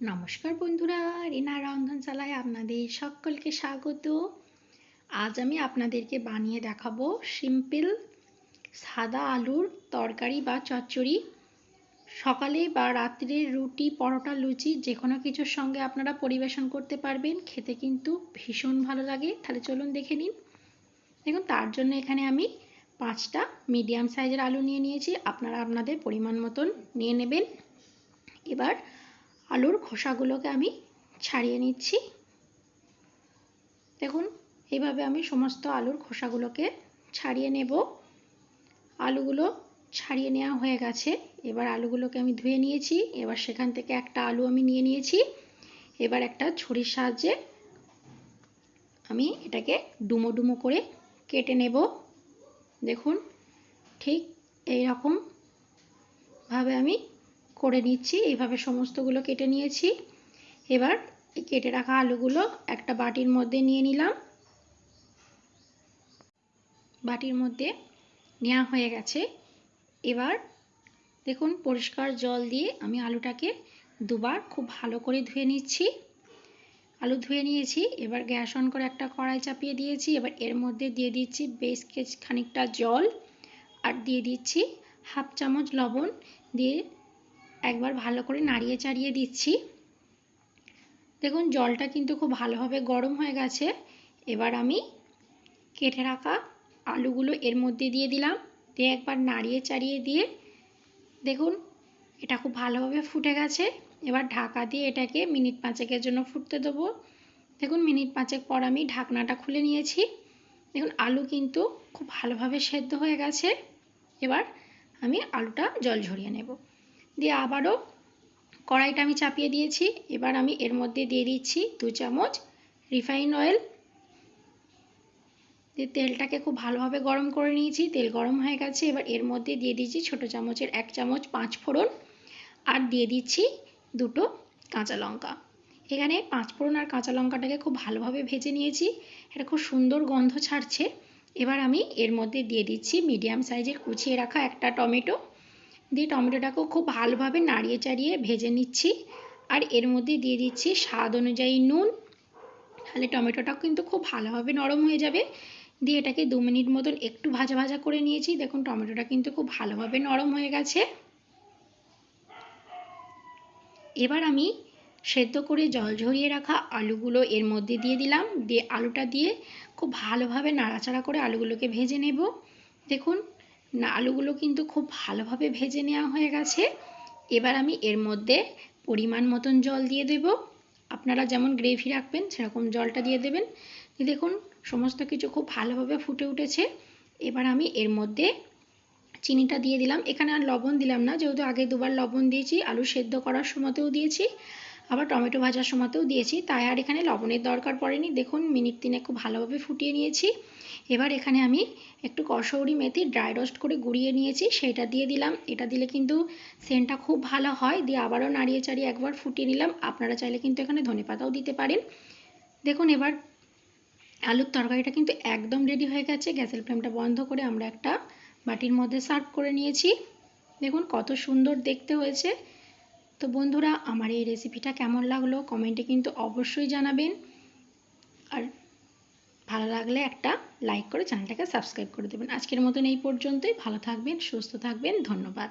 নমস্কার বন্ধুরা, রিনা রন্ধনশালায় আপনাদের সকলকে স্বাগত। আজ আমি আপনাদেরকে বানিয়ে দেখাবো সিম্পল সাদা আলুর তরকারি বা চচ্চড়ি। সকালে বা রাত্রে রুটি, পরোটা, লুচি, যে কোনো কিছুর সঙ্গে আপনারা পরিবেশন করতে পারবেন। খেতে কিন্তু ভীষণ ভালো লাগে। তাহলে চলুন দেখে নিন। দেখুন, তার জন্য এখানে আমি পাঁচটা মিডিয়াম সাইজের আলু নিয়ে নিয়েছি। আপনারা আপনাদের পরিমাণ মতন নিয়ে নেবেন। এবার আলুর খোসাগুলোকে আমি ছাড়িয়ে নিচ্ছি। দেখুন, এইভাবে আমি সমস্ত আলুর খোসাগুলোকে ছাড়িয়ে নেব। আলুগুলো ছাড়িয়ে নেওয়া হয়ে গেছে। এবার আলুগুলোকে আমি ধুয়ে নিয়েছি। এবার সেখান থেকে একটা আলু আমি নিয়ে নিয়েছি। এবার একটা ছুরির সাহায্যে আমি এটাকে ডুমো ডুমো করে কেটে নেব। দেখুন, ঠিক এই রকম ভাবে আমি করে নিচ্ছি। এইভাবে সমস্তগুলো কেটে নিয়েছি। এবার কেটে রাখা আলুগুলো একটা বাটির মধ্যে নিয়ে নিলাম। বাটির মধ্যে নেওয়া হয়ে গেছে। এবার দেখুন, পরিষ্কার জল দিয়ে আমি আলুটাকে দুবার খুব ভালো করে ধুয়ে নিচ্ছি। আলু ধুয়ে নিয়েছি। এবার গ্যাস অন করে একটা কড়াই চাপিয়ে দিয়েছি। এবার এর মধ্যে দিয়ে দিচ্ছি বেশ খানিকটা জল। আর দিয়ে দিচ্ছি হাফ চামচ লবণ দিয়ে একবার ভালো করে নাড়িয়ে চাড়িয়ে দিচ্ছি। দেখুন, জলটা কিন্তু খুব ভালোভাবে গরম হয়ে গেছে। এবার আমি কেটে রাখা আলুগুলো এর মধ্যে দিয়ে দিলাম। দিয়ে একবার নাড়িয়ে চাড়িয়ে দিয়ে দেখুন, এটা খুব ভালোভাবে ফুটে গেছে। এবার ঢাকা দিয়ে এটাকে মিনিট পাঁচেকের জন্য ফুটতে দেবো। দেখুন, মিনিট পাঁচেক পর আমি ঢাকনাটা খুলে নিয়েছি। দেখুন, আলু কিন্তু খুব ভালোভাবে সেদ্ধ হয়ে গেছে। এবার আমি আলুটা জল ঝরিয়ে নেব। দিয়ে আবারও কড়াইটা আমি চাপিয়ে দিয়েছি। এবার আমি এর মধ্যে দিয়ে দিচ্ছি দু চামচ রিফাইন অয়েল। দিয়ে তেলটাকে খুব ভালোভাবে গরম করে নিয়েছি, তেল গরম হয়ে গেছে। এবার এর মধ্যে দিয়ে দিচ্ছি ছোটো চামচের এক চামচ পাঁচ ফোড়ন আর দিয়ে দিচ্ছি দুটো কাঁচা লঙ্কা। এখানে পাঁচ ফোড়ন আর কাঁচা লঙ্কাটাকে খুব ভালোভাবে ভেজে নিয়েছি। এটা খুব সুন্দর গন্ধ ছাড়ছে। এবার আমি এর মধ্যে দিয়ে দিচ্ছি মিডিয়াম সাইজের কুচিয়ে রাখা একটা টমেটো। দিয়ে টমেটোটাকেও খুব ভালোভাবে নাড়িয়ে চাড়িয়ে ভেজে নিচ্ছি। আর এর মধ্যে দিয়ে দিচ্ছি স্বাদ অনুযায়ী নুন। তাহলে টমেটোটাও কিন্তু খুব ভালোভাবে নরম হয়ে যাবে। দিয়ে এটাকে দু মিনিট মতন একটু ভাজা ভাজা করে নিয়েছি। দেখুন টমেটোটা কিন্তু খুব ভালোভাবে নরম হয়ে গেছে। এবার আমি সেদ্ধ করে জল ঝরিয়ে রাখা আলুগুলো এর মধ্যে দিয়ে দিলাম। দিয়ে আলুটা দিয়ে খুব ভালোভাবে নাড়াচাড়া করে আলুগুলোকে ভেজে নেব। দেখুন না, আলুগুলো কিন্তু খুব ভালোভাবে ভেজে নেওয়া হয়ে গেছে। এবার আমি এর মধ্যে পরিমাণ মতন জল দিয়ে দেব। আপনারা যেমন গ্রেভি রাখবেন, সেরকম জলটা দিয়ে দেবেন। দেখুন, সমস্ত কিছু খুব ভালোভাবে ফুটে উঠেছে। এবার আমি এর মধ্যে চিনিটা দিয়ে দিলাম। এখানে আর লবণ দিলাম না, যেহেতু আগে দুবার লবণ দিয়েছি, আলু সেদ্ধ করার সময়তেও দিয়েছি। আবার টমেটো ভাজার সময়তেও দিয়েছি। তাই আর এখানে লবণের দরকার পড়েনি। দেখুন, মিনিট তিনে খুব ভালোভাবে ফুটিয়ে নিয়েছি। এবার এখানে আমি একটু কসৌরি মেথি ড্রাই রোস্ট করে গুঁড়িয়ে নিয়েছি। সেটা দিয়ে দিলাম। এটা দিলে কিন্তু সেন্টটা খুব ভালো হয়। দিয়ে আবারও নাড়িয়ে চাড়িয়ে একবার ফুটিয়ে নিলাম। আপনারা চাইলে কিন্তু এখানে ধনে পাতাও দিতে পারেন। দেখুন, এবার আলুর তরকারিটা কিন্তু একদম রেডি হয়ে গেছে। গ্যাসের ফ্লেমটা বন্ধ করে আমরা একটা বাটির মধ্যে সার্ভ করে নিয়েছি। দেখুন, কত সুন্দর দেখতে হয়েছে। তো বন্ধুরা, আমার এই রেসিপিটা কেমন লাগল কমেন্টে কিন্তু অবশ্যই জানাবেন। আর ভালো লাগলে একটা লাইক করে চ্যানেলটাকে সাবস্ক্রাইব করে দেবেন। আজকের মতন এই পর্যন্তই। ভালো থাকবেন, সুস্থ থাকবেন। ধন্যবাদ।